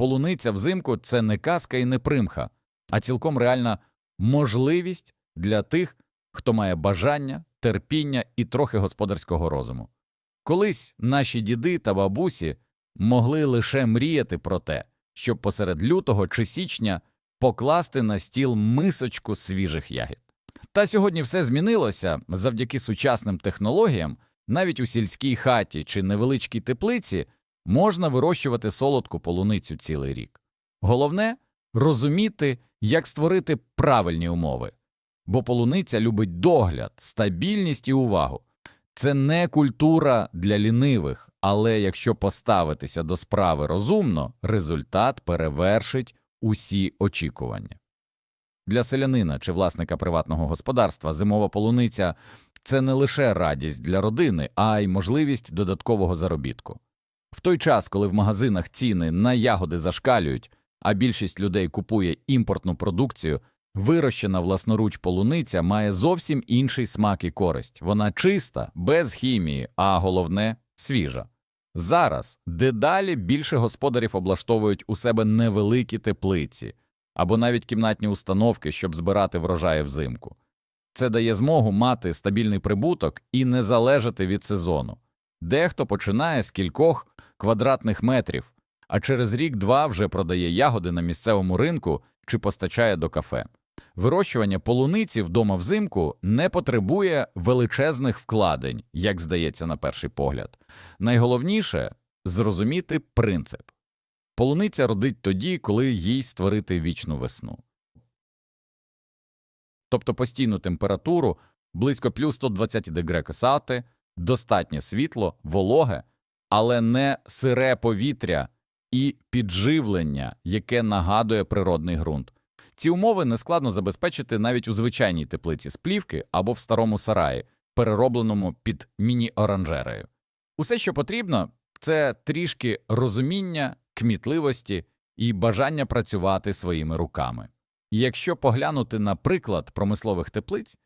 Полуниця взимку це не казка і не примха, а цілком реальна можливість для тих, хто має бажання, терпіння і трохи господарського розуму. Колись наші діди та бабусі могли лише мріяти про те, щоб посеред лютого чи січня покласти на стіл мисочку свіжих ягід. Та сьогодні все змінилося завдяки сучасним технологіям, навіть у сільській хаті чи невеличкій теплиці можна вирощувати солодку полуницю цілий рік. Головне розуміти, як створити правильні умови, бо полуниця любить догляд, стабільність і увагу. Це не культура для лінивих, але якщо поставитися до справи розумно, результат перевершить усі очікування. Для селянина чи власника приватного господарства зимова полуниця це не лише радість для родини, а й можливість додаткового заробітку. В той час, коли в магазинах ціни на ягоди зашкалюють, а більшість людей купує імпортну продукцію, вирощена власноруч полуниця має зовсім інший смак і користь. Вона чиста, без хімії, а головне свіжа. Зараз дедалі більше господарів облаштовують у себе невеликі теплиці або навіть кімнатні установки, щоб збирати врожаї взимку. Це дає змогу мати стабільний прибуток і не залежати від сезону. Дехто починає з кількох квадратних метрів, а через рік-два вже продає ягоди на місцевому ринку чи постачає до кафе. Вирощування полуниці вдома взимку не потребує величезних вкладень, як здається на перший погляд. Найголовніше зрозуміти принцип. Полуниця родить тоді, коли їй створити вічну весну. Тобто постійну температуру близько плюс 120 дегре косати, достатнє світло, вологе, але не сире повітря і підживлення, яке нагадує природний ґрунт. Ці умови нескладно забезпечити навіть у звичайній теплиці з плівки або в старому сараї, переробленому під міні-оранжерею. Усе, що потрібно, це трішки розуміння, кмітливості і бажання працювати своїми руками. І Якщо поглянути на приклад промислових теплиць,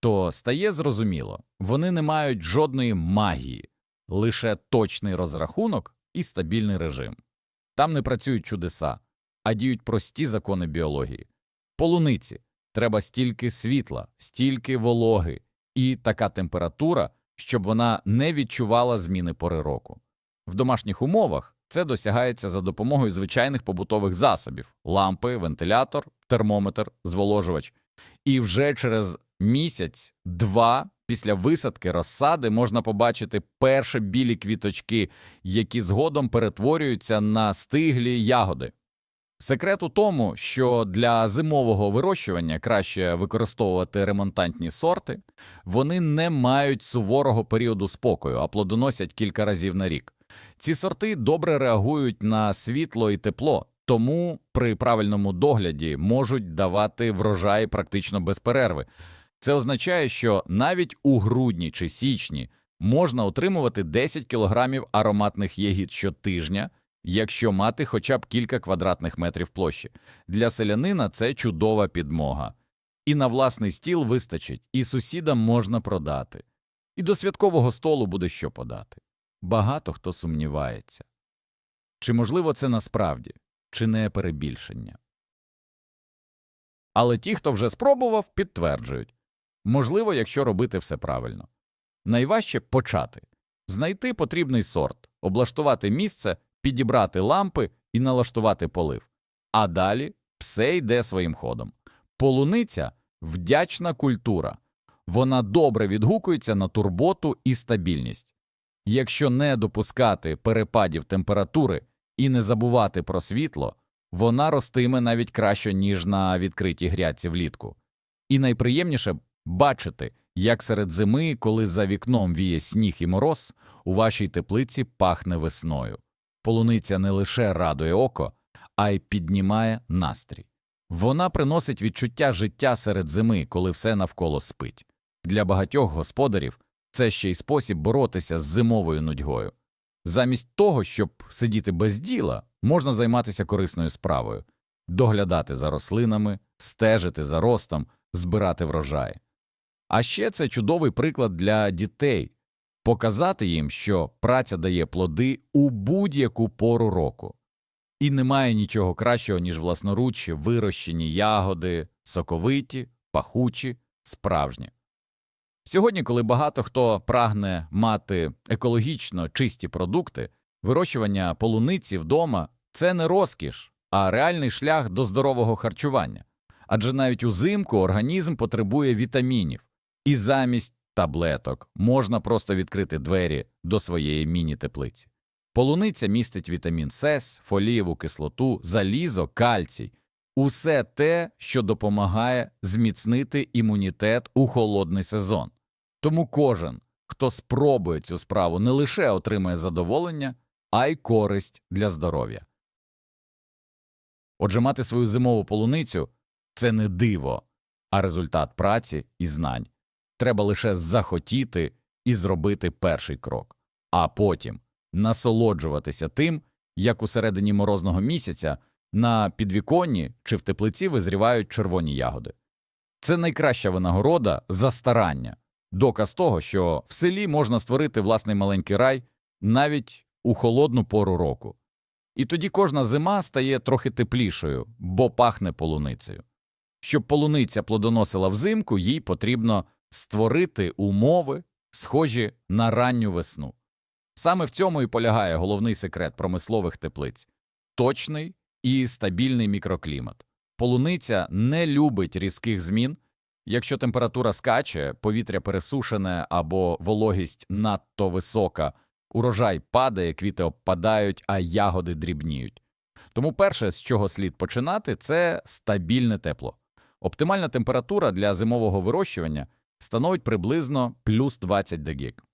то стає зрозуміло, вони не мають жодної магії, лише точний розрахунок і стабільний режим. Там не працюють чудеса, а діють прості закони біології. Полуниці треба стільки світла, стільки вологи і така температура, щоб вона не відчувала зміни пори року. В домашніх умовах це досягається за допомогою звичайних побутових засобів лампи, вентилятор, термометр, зволожувач. І вже через місяць-два після висадки розсади можна побачити перші білі квіточки, які згодом перетворюються на стиглі ягоди. Секрет у тому, що для зимового вирощування краще використовувати ремонтантні сорти, вони не мають суворого періоду спокою, а плодоносять кілька разів на рік. Ці сорти добре реагують на світло і тепло, тому при правильному догляді можуть давати врожай практично без перерви. Це означає, що навіть у грудні чи січні можна отримувати 10 кг ароматних ягід щотижня, якщо мати хоча б кілька квадратних метрів площі. Для селянина це чудова підмога. І на власний стіл вистачить, і сусідам можна продати. І до святкового столу буде що подати. Багато хто сумнівається. Чи можливо це насправді, чи не перебільшення? Але ті, хто вже спробував, підтверджують можливо, якщо робити все правильно. Найважче почати знайти потрібний сорт, облаштувати місце, підібрати лампи і налаштувати полив. А далі все йде своїм ходом. Полуниця вдячна культура, вона добре відгукується на турботу і стабільність. Якщо не допускати перепадів температури і не забувати про світло, вона ростиме навіть краще, ніж на відкритій грядці влітку. І найприємніше бачити, як серед зими, коли за вікном віє сніг і мороз, у вашій теплиці пахне весною. Полуниця не лише радує око, а й піднімає настрій. Вона приносить відчуття життя серед зими, коли все навколо спить. Для багатьох господарів це ще й спосіб боротися з зимовою нудьгою. Замість того, щоб сидіти без діла, можна займатися корисною справою, доглядати за рослинами, стежити за ростом, збирати врожай. А ще це чудовий приклад для дітей показати їм, що праця дає плоди у будь-яку пору року. І немає нічого кращого, ніж власноруч вирощені ягоди, соковиті, пахучі, справжні. Сьогодні, коли багато хто прагне мати екологічно чисті продукти, вирощування полуниці вдома це не розкіш, а реальний шлях до здорового харчування. Адже навіть узимку організм потребує вітамінів, і замість таблеток можна просто відкрити двері до своєї міні-теплиці. Полуниця містить вітамін С, фолієву кислоту, залізо, кальцій усе те, що допомагає зміцнити імунітет у холодний сезон. Тому кожен, хто спробує цю справу, не лише отримає задоволення, а й користь для здоров'я. Отже, мати свою зимову полуницю це не диво, а результат праці і знань. Треба лише захотіти і зробити перший крок, а потім насолоджуватися тим, як у середині морозного місяця на підвіконні чи в теплиці визрівають червоні ягоди. Це найкраща винагорода за старання, доказ того, що в селі можна створити власний маленький рай навіть у холодну пору року. І тоді кожна зима стає трохи теплішою, бо пахне полуницею. Щоб полуниця плодоносила взимку, їй потрібно створити умови, схожі на ранню весну. Саме в цьому і полягає головний секрет промислових теплиць точний і стабільний мікроклімат. Полуниця не любить різких змін. Якщо температура скаче, повітря пересушене або вологість надто висока, урожай падає, квіти обпадають, а ягоди дрібніють. Тому перше, з чого слід починати, це стабільне тепло. Оптимальна температура для зимового вирощування становить приблизно плюс 20 дегік.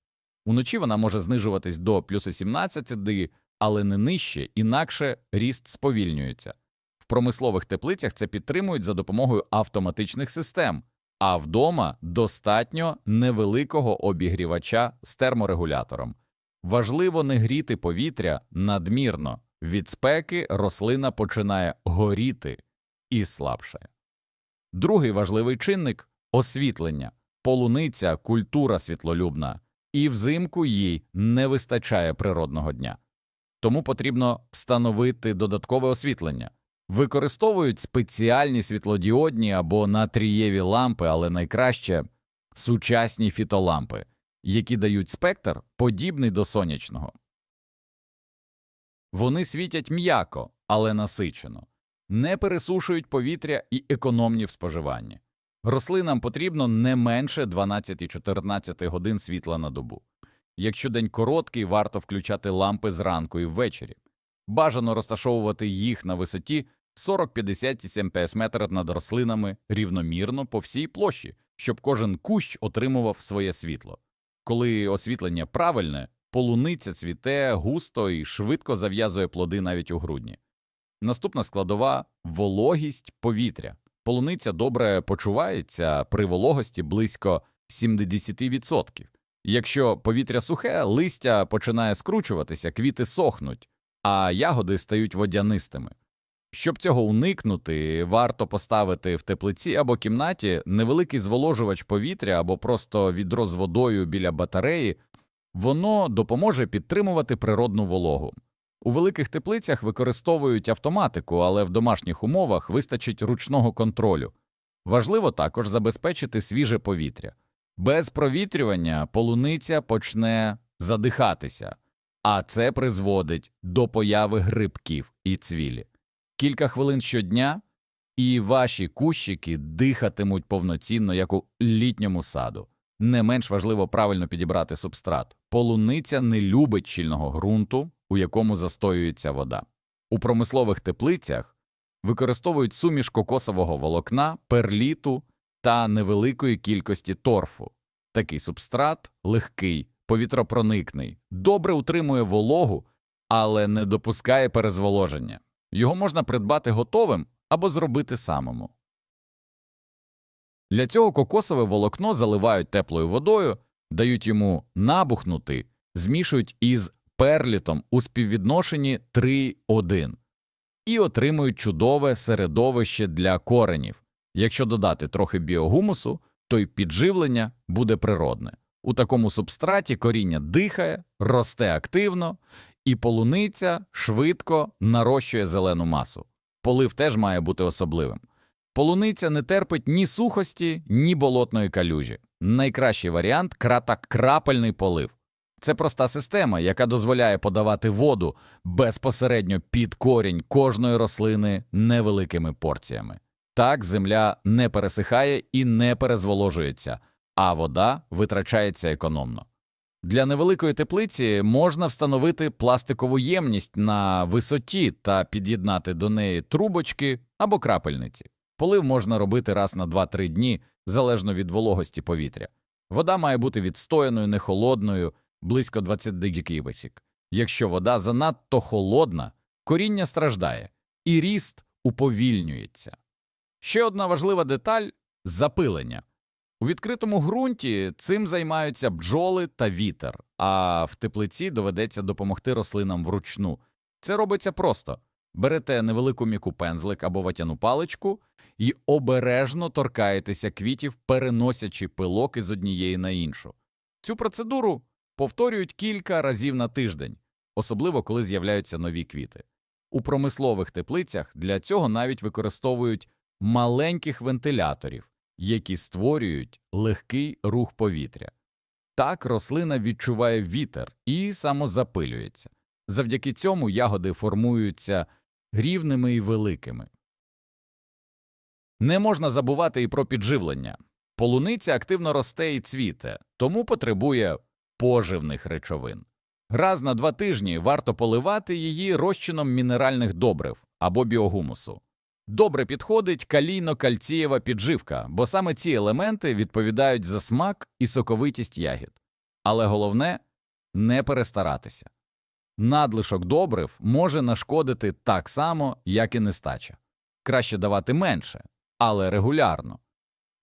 Уночі вона може знижуватись до плюс 17 дегік, але не нижче, інакше ріст сповільнюється. В промислових теплицях це підтримують за допомогою автоматичних систем, а вдома достатньо невеликого обігрівача з терморегулятором. Важливо не гріти повітря надмірно, від спеки рослина починає горіти і слабшає. Другий важливий чинник освітлення, полуниця культура світлолюбна, і взимку їй не вистачає природного дня. Тому потрібно встановити додаткове освітлення. Використовують спеціальні світлодіодні або натрієві лампи, але найкраще сучасні фітолампи, які дають спектр подібний до сонячного. Вони світять м'яко, але насичено, не пересушують повітря і економні в споживанні. Рослинам потрібно не менше 12-14 годин світла на добу. Якщо день короткий, варто включати лампи зранку і ввечері. Бажано розташовувати їх на висоті 40-50 см над рослинами рівномірно по всій площі, щоб кожен кущ отримував своє світло. Коли освітлення правильне, полуниця цвіте густо і швидко зав'язує плоди навіть у грудні. Наступна складова вологість повітря. Полуниця добре почувається при вологості близько 70%. Якщо повітря сухе, листя починає скручуватися, квіти сохнуть, а ягоди стають водянистими. Щоб цього уникнути, варто поставити в теплиці або кімнаті невеликий зволожувач повітря або просто відро з водою біля батареї, воно допоможе підтримувати природну вологу. У великих теплицях використовують автоматику, але в домашніх умовах вистачить ручного контролю. Важливо також забезпечити свіже повітря. Без провітрювання полуниця почне задихатися, а це призводить до появи грибків і цвілі. Кілька хвилин щодня, і ваші кущики дихатимуть повноцінно, як у літньому саду. Не менш важливо правильно підібрати субстрат. Полуниця не любить щільного ґрунту, у якому застоюється вода. У промислових теплицях використовують суміш кокосового волокна, перліту та невеликої кількості торфу. Такий субстрат легкий, повітропроникний, добре утримує вологу, але не допускає перезволоження. Його можна придбати готовим або зробити самому. Для цього кокосове волокно заливають теплою водою, дають йому набухнути, змішують із перлітом у співвідношенні 3-1 і отримують чудове середовище для коренів. Якщо додати трохи біогумусу, то й підживлення буде природне. У такому субстраті коріння дихає, росте активно І полуниця швидко нарощує зелену масу. Полив теж має бути особливим. Полуниця не терпить ні сухості, ні болотної калюжі. Найкращий варіант крапельний полив. Це проста система, яка дозволяє подавати воду безпосередньо під корінь кожної рослини невеликими порціями. Так земля не пересихає і не перезволожується, а вода витрачається економно. Для невеликої теплиці можна встановити пластикову ємність на висоті та під'єднати до неї трубочки або крапельниці. Полив можна робити раз на 2-3 дні, залежно від вологості повітря. Вода має бути відстояною, не холодною, близько 20 градусів. Якщо вода занадто холодна, коріння страждає і ріст уповільнюється. Ще одна важлива деталь запилення. У відкритому ґрунті цим займаються бджоли та вітер, а в теплиці доведеться допомогти рослинам вручну. Це робиться просто. Берете невелику м'яку пензлик або ватяну паличку і обережно торкаєтеся квітів, переносячи пилок із однієї на іншу. Цю процедуру повторюють кілька разів на тиждень, особливо коли з'являються нові квіти. У промислових теплицях для цього навіть використовують маленьких вентиляторів, які створюють легкий рух повітря. Так рослина відчуває вітер і самозапилюється. Завдяки цьому ягоди формуються рівними і великими. Не можна забувати і про підживлення. Полуниця активно росте і цвіте, тому потребує поживних речовин. Раз на два тижні варто поливати її розчином мінеральних добрив або біогумусу. Добре підходить калійно-кальцієва підживка, бо саме ці елементи відповідають за смак і соковитість ягід. Але головне не перестаратися. Надлишок добрив може нашкодити так само, як і нестача. Краще давати менше, але регулярно.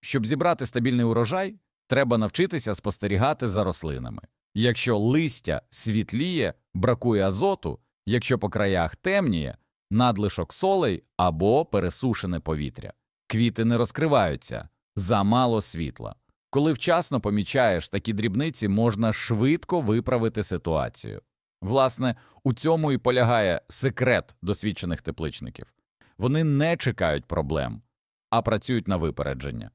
Щоб зібрати стабільний урожай, треба навчитися спостерігати за рослинами. Якщо листя світліє, бракує азоту, якщо по краях темніє, надлишок солей або пересушене повітря. Квіти не розкриваються, замало світла. Коли вчасно помічаєш такі дрібниці, можна швидко виправити ситуацію. Власне, у цьому і полягає секрет досвідчених тепличників. Вони не чекають проблем, а працюють на випередження.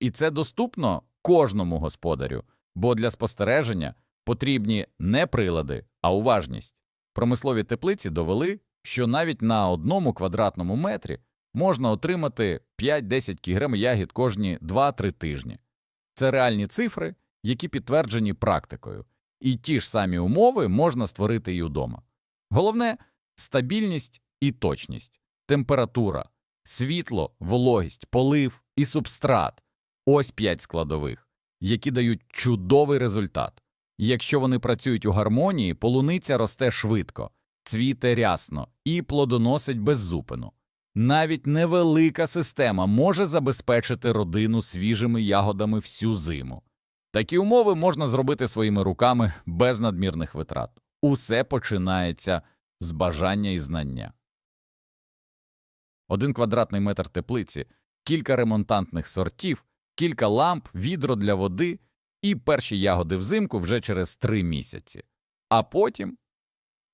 І це доступно кожному господарю, бо для спостереження потрібні не прилади, а уважність. Промислові теплиці довели, що навіть на одному квадратному метрі можна отримати 5-10 кг ягід кожні 2-3 тижні. Це реальні цифри, які підтверджені практикою, і ті ж самі умови можна створити і вдома. Головне стабільність і точність, температура, світло, вологість, полив і субстрат ось п'ять складових, які дають чудовий результат. Якщо вони працюють у гармонії, полуниця росте швидко, цвіте рясно і плодоносить без зупину. Навіть невелика система може забезпечити родину свіжими ягодами всю зиму. Такі умови можна зробити своїми руками без надмірних витрат. Усе починається з бажання і знання. Один квадратний метр теплиці, кілька ремонтантних сортів, кілька ламп, відро для води і перші ягоди взимку вже через три місяці. А потім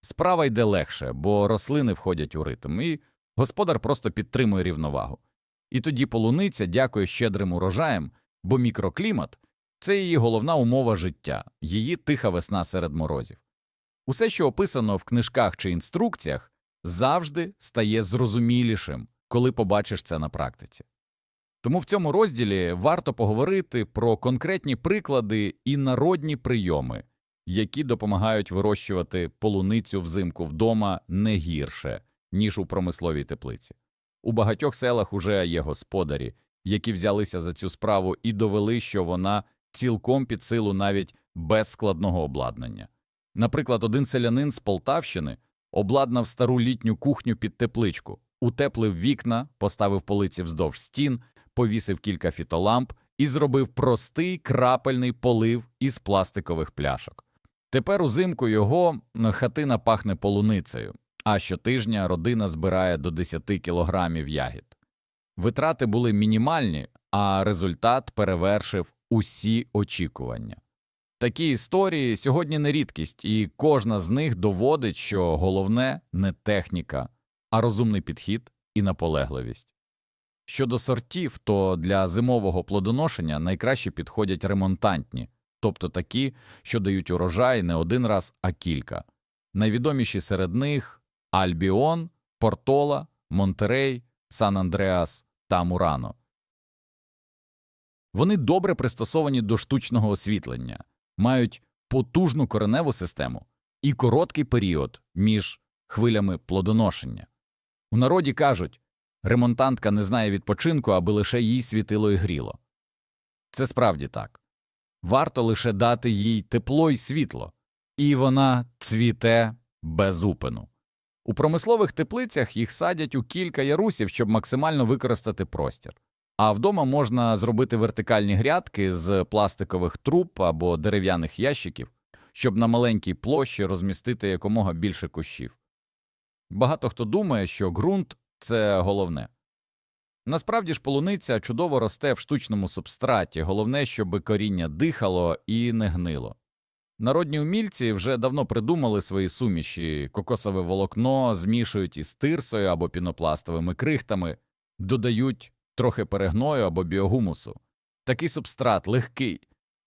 справа йде легше, бо рослини входять у ритм, і господар просто підтримує рівновагу. І тоді полуниця дякує щедрим урожаєм, бо мікроклімат це її головна умова життя, її тиха весна серед морозів. Усе, що описано в книжках чи інструкціях, завжди стає зрозумілішим, коли побачиш це на практиці. Тому в цьому розділі варто поговорити про конкретні приклади і народні прийоми, які допомагають вирощувати полуницю взимку вдома не гірше, ніж у промисловій теплиці. У багатьох селах уже є господарі, які взялися за цю справу і довели, що вона цілком під силу навіть без складного обладнання. Наприклад, один селянин з Полтавщини обладнав стару літню кухню під тепличку, утеплив вікна, поставив полиці вздовж стін, повісив кілька фітоламп і зробив простий крапельний полив із пластикових пляшок. Тепер узимку його хатина пахне полуницею, а щотижня родина збирає до 10 кілограмів ягід. Витрати були мінімальні, а результат перевершив усі очікування. Такі історії сьогодні не рідкість, і кожна з них доводить, що головне не техніка, а розумний підхід і наполегливість. Щодо сортів, то для зимового плодоношення найкраще підходять ремонтантні, тобто такі, що дають урожай не один раз, а кілька. Найвідоміші серед них Альбіон, Портола, Монтерей, Сан-Андреас та Мурано. Вони добре пристосовані до штучного освітлення, мають потужну кореневу систему і короткий період між хвилями плодоношення. У народі кажуть ремонтантка не знає відпочинку, аби лише їй світило і гріло. Це справді так. Варто лише дати їй тепло і світло, і вона цвіте без упину. У промислових теплицях їх садять у кілька ярусів, щоб максимально використати простір. А вдома можна зробити вертикальні грядки з пластикових труб або дерев'яних ящиків, щоб на маленькій площі розмістити якомога більше кущів. Багато хто думає, що ґрунт це головне. Насправді ж полуниця чудово росте в штучному субстраті, головне, щоб коріння дихало і не гнило. Народні умільці вже давно придумали свої суміші, кокосове волокно змішують із тирсою або пінопластовими крихтами, додають трохи перегною або біогумусу. Такий субстрат легкий,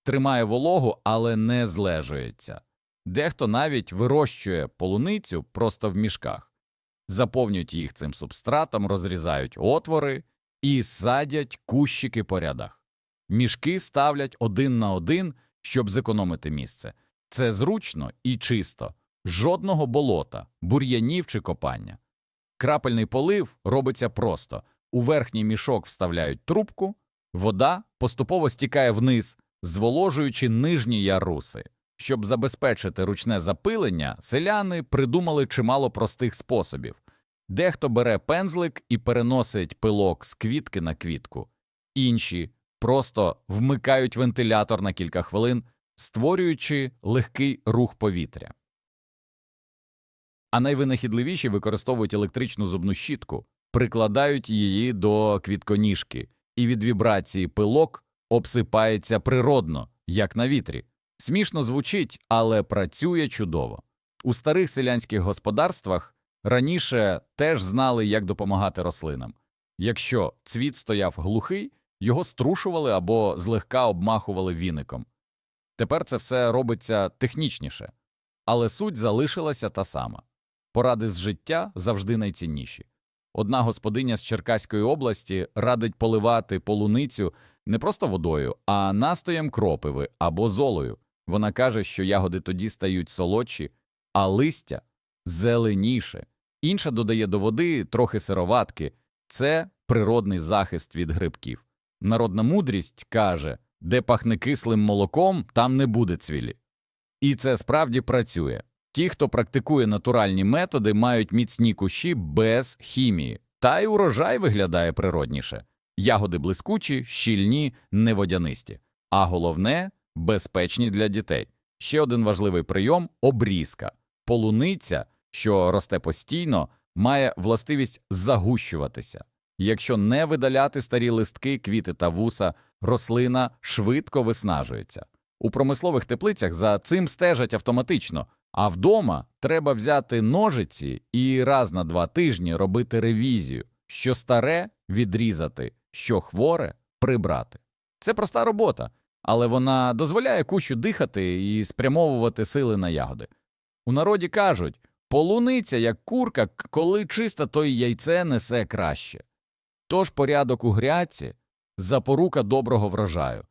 тримає вологу, але не злежується. Дехто навіть вирощує полуницю просто в мішках, заповнюють їх цим субстратом, розрізають отвори і садять кущики по рядах. Мішки ставлять один на один, щоб зекономити місце. Це зручно і чисто, жодного болота, бур'янів чи копання. Крапельний полив робиться просто. У верхній мішок вставляють трубку, вода поступово стікає вниз, зволожуючи нижні яруси. Щоб забезпечити ручне запилення, селяни придумали чимало простих способів. Дехто бере пензлик і переносить пилок з квітки на квітку, інші просто вмикають вентилятор на кілька хвилин, створюючи легкий рух повітря. А найвинахідливіші використовують електричну зубну щітку, прикладають її до квітконіжки, і від вібрації пилок обсипається природно, як на вітрі. Смішно звучить, але працює чудово. У старих селянських господарствах раніше теж знали, як допомагати рослинам. Якщо цвіт стояв глухий, його струшували або злегка обмахували віником. Тепер це все робиться технічніше, але суть залишилася та сама. Поради з життя завжди найцінніші. Одна господиня з Черкаської області радить поливати полуницю не просто водою, а настоєм кропиви або золою. Вона каже, що ягоди тоді стають солодші, а листя зеленіше. Інша додає до води трохи сироватки це природний захист від грибків. Народна мудрість каже, де пахне кислим молоком, там не буде цвілі. І це справді працює. Ті, хто практикує натуральні методи, мають міцні кущі без хімії, та й урожай виглядає природніше. Ягоди блискучі, щільні, неводянисті, а головне безпечні для дітей. Ще один важливий прийом обрізка. Полуниця, що росте постійно, має властивість загущуватися. Якщо не видаляти старі листки, квіти та вуса, рослина швидко виснажується. У промислових теплицях за цим стежать автоматично, а вдома треба взяти ножиці і раз на два тижні робити ревізію, що старе відрізати, що хворе прибрати. Це проста робота, але вона дозволяє кущу дихати і спрямовувати сили на ягоди. У народі кажуть полуниця, як курка, коли чиста, то й яйце несе краще. Тож порядок у грядці – запорука доброго врожаю.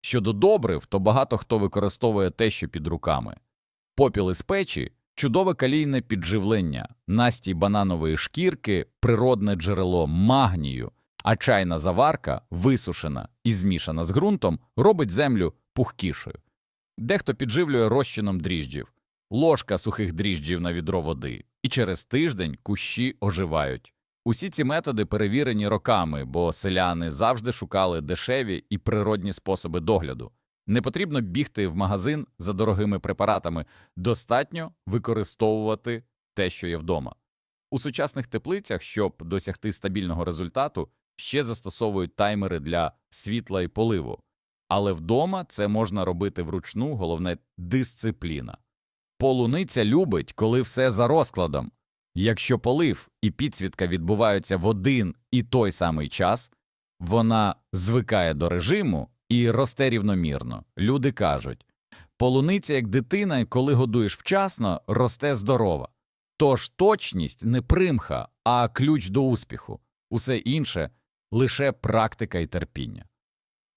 Щодо добрив, то багато хто використовує те, що під руками. Попіл із печі – чудове калійне підживлення, настій бананової шкірки – природне джерело магнію, а чайна заварка, висушена і змішана з ґрунтом, робить землю пухкішою. Дехто підживлює розчином дріжджів, ложка сухих дріжджів на відро води, і через тиждень кущі оживають. Усі ці методи перевірені роками, бо селяни завжди шукали дешеві і природні способи догляду. Не потрібно бігти в магазин за дорогими препаратами, достатньо використовувати те, що є вдома. У сучасних теплицях, щоб досягти стабільного результату, ще застосовують таймери для світла і поливу. Але вдома це можна робити вручну, головне дисципліна. Полуниця любить, коли все за розкладом. Якщо полив і підсвітка відбуваються в один і той самий час, вона звикає до режиму і росте рівномірно. Люди кажуть, полуниця, як дитина, коли годуєш вчасно, росте здорова. Тож точність не примха, а ключ до успіху. Усе інше лише практика і терпіння.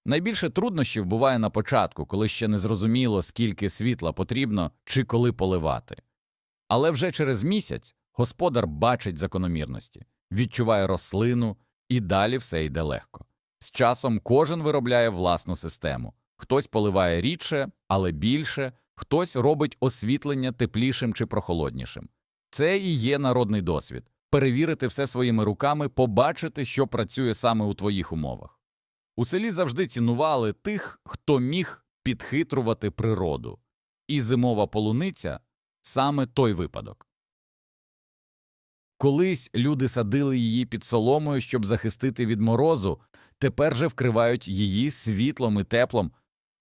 Найбільше труднощів буває на початку, коли ще не зрозуміло, скільки світла потрібно чи коли поливати. Але вже через місяць господар бачить закономірності, відчуває рослину, і далі все йде легко. З часом кожен виробляє власну систему. Хтось поливає рідше, але більше, хтось робить освітлення теплішим чи прохолоднішим. Це і є народний досвід перевірити все своїми руками, побачити, що працює саме у твоїх умовах. У селі завжди цінували тих, хто міг підхитрувати природу, і зимова полуниця саме той випадок. Колись люди садили її під соломою, щоб захистити від морозу, тепер же вкривають її світлом і теплом,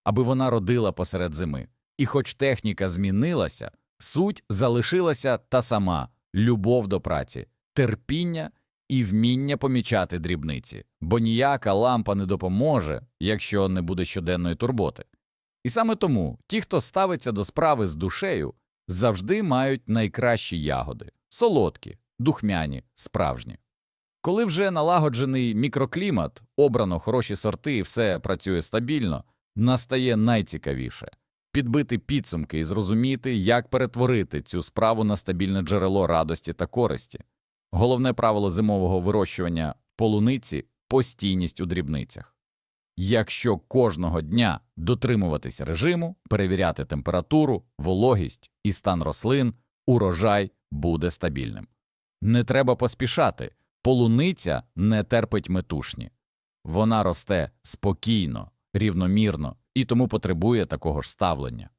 аби вона родила посеред зими. І хоч техніка змінилася, суть залишилася та сама любов до праці, терпіння і вміння помічати дрібниці, бо ніяка лампа не допоможе, якщо не буде щоденної турботи. І саме тому ті, хто ставиться до справи з душею, завжди мають найкращі ягоди солодкі, духмяні, справжні. Коли вже налагоджений мікроклімат, обрано хороші сорти і все працює стабільно, настає найцікавіше підбити підсумки і зрозуміти, як перетворити цю справу на стабільне джерело радості та користі. Головне правило зимового вирощування полуниці постійність у дрібницях. Якщо кожного дня дотримуватися режиму, перевіряти температуру, вологість і стан рослин, урожай буде стабільним. Не треба поспішати, полуниця не терпить метушні. Вона росте спокійно, рівномірно і тому потребує такого ж ставлення.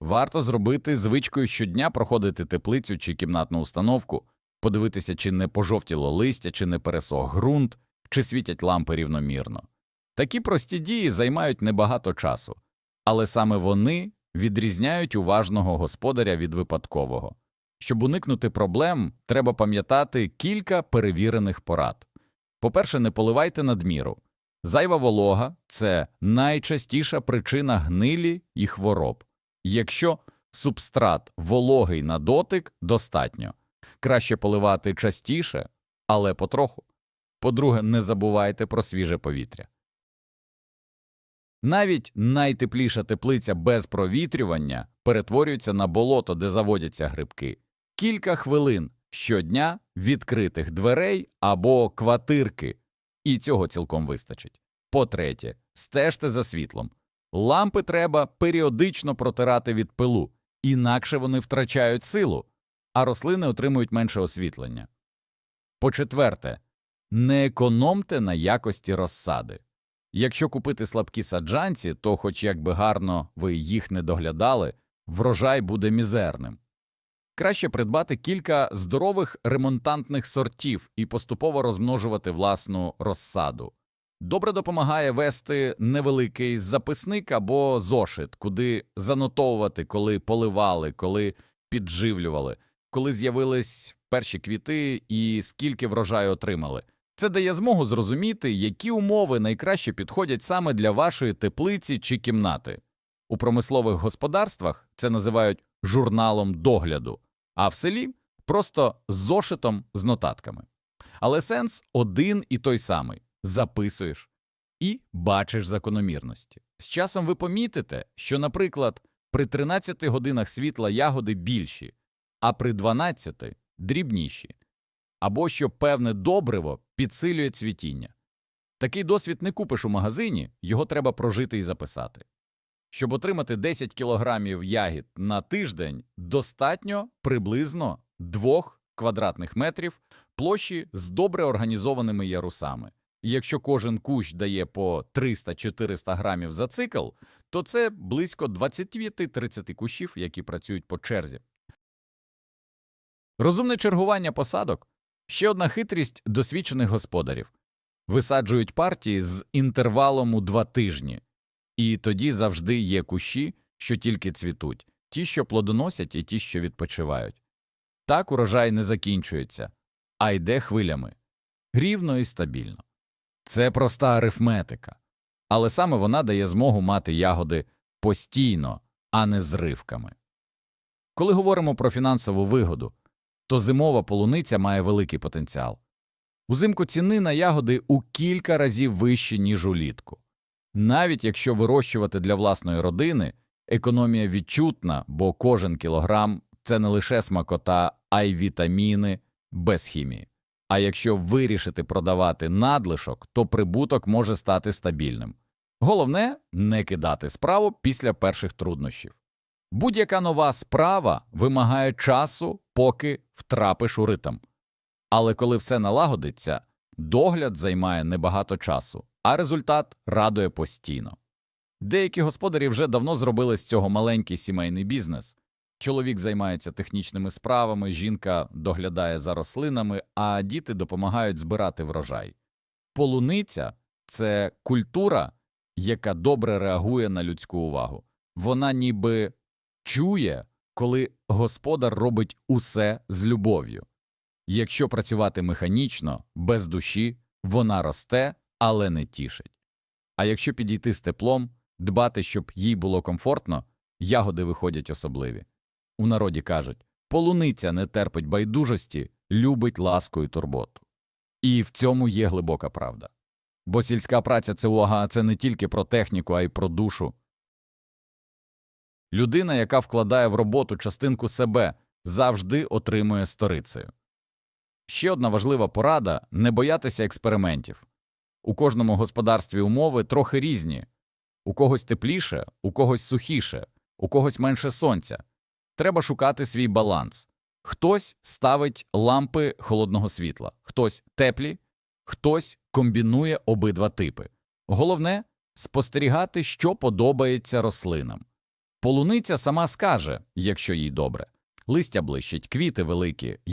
Варто зробити звичкою щодня проходити теплицю чи кімнатну установку, подивитися, чи не пожовтіло листя, чи не пересох ґрунт, чи світять лампи рівномірно. Такі прості дії займають небагато часу, але саме вони відрізняють уважного господаря від випадкового. Щоб уникнути проблем, треба пам'ятати кілька перевірених порад. По-перше, не поливайте надміру. Зайва волога це найчастіша причина гнилі і хвороб. Якщо субстрат вологий на дотик достатньо, краще поливати частіше, але потроху. По-друге, не забувайте про свіже повітря. Навіть найтепліша теплиця без провітрювання перетворюється на болото, де заводяться грибки. Кілька хвилин щодня відкритих дверей або квартирки, і цього цілком вистачить. По-третє, стежте за світлом. Лампи треба періодично протирати від пилу, інакше вони втрачають силу, а рослини отримують менше освітлення. По-четверте, не економте на якості розсади. Якщо купити слабкі саджанці, то, хоч як би гарно ви їх не доглядали, врожай буде мізерним. Краще придбати кілька здорових ремонтантних сортів і поступово розмножувати власну розсаду. Добре допомагає вести невеликий записник або зошит, куди занотовувати, коли поливали, коли підживлювали, коли з'явились перші квіти і скільки врожаю отримали. Це дає змогу зрозуміти, які умови найкраще підходять саме для вашої теплиці чи кімнати. У промислових господарствах це називають журналом догляду, а в селі просто зошитом з нотатками. Але сенс один і той самий записуєш і бачиш закономірності. З часом ви помітите, що, наприклад, при 13 годинах світла ягоди більші, а при 12 дрібніші, або що певне добриво підсилює цвітіння. Такий досвід не купиш у магазині, його треба прожити і записати. Щоб отримати 10 кілограмів ягід на тиждень, достатньо приблизно 2 квадратних метрів площі з добре організованими ярусами. Якщо кожен кущ дає по 300-400 грамів за цикл, то це близько 25-30 кущів, які працюють по черзі. Розумне чергування посадок ще одна хитрість досвідчених господарів висаджують партії з інтервалом у два тижні. І тоді завжди є кущі, що тільки цвітуть, ті, що плодоносять, і ті, що відпочивають. Так урожай не закінчується, а йде хвилями, рівно і стабільно. Це проста арифметика, але саме вона дає змогу мати ягоди постійно, а не зривками. Коли говоримо про фінансову вигоду, то зимова полуниця має великий потенціал. Узимку ціни на ягоди у кілька разів вищі, ніж улітку. Навіть якщо вирощувати для власної родини, економія відчутна, бо кожен кілограм це не лише смакота, а й вітаміни без хімії. А якщо вирішити продавати надлишок, то прибуток може стати стабільним. Головне не кидати справу після перших труднощів. Будь-яка нова справа вимагає часу, поки втрапиш у ритм. Але коли все налагодиться, догляд займає небагато часу, а результат радує постійно. Деякі господарі вже давно зробили з цього маленький сімейний бізнес. Чоловік займається технічними справами, жінка доглядає за рослинами, а діти допомагають збирати врожай. Полуниця це культура, яка добре реагує на людську увагу. Вона ніби чує, коли господар робить усе з любов'ю. Якщо працювати механічно, без душі, вона росте, але не тішить. А якщо підійти з теплом, дбати, щоб їй було комфортно, ягоди виходять особливі. У народі кажуть полуниця не терпить байдужості, любить ласку і турботу. І в цьому є глибока правда. Бо сільська праця це увага, це не тільки про техніку, а й про душу. Людина, яка вкладає в роботу частинку себе, завжди отримує сторицею. Ще одна важлива порада не боятися експериментів. У кожному господарстві умови трохи різні у когось тепліше, у когось сухіше, у когось менше сонця. Треба шукати свій баланс. Хтось ставить лампи холодного світла, хтось теплі, хтось комбінує обидва типи. Головне спостерігати, що подобається рослинам. Полуниця сама скаже, якщо їй добре. Листя блищить, квіти великі,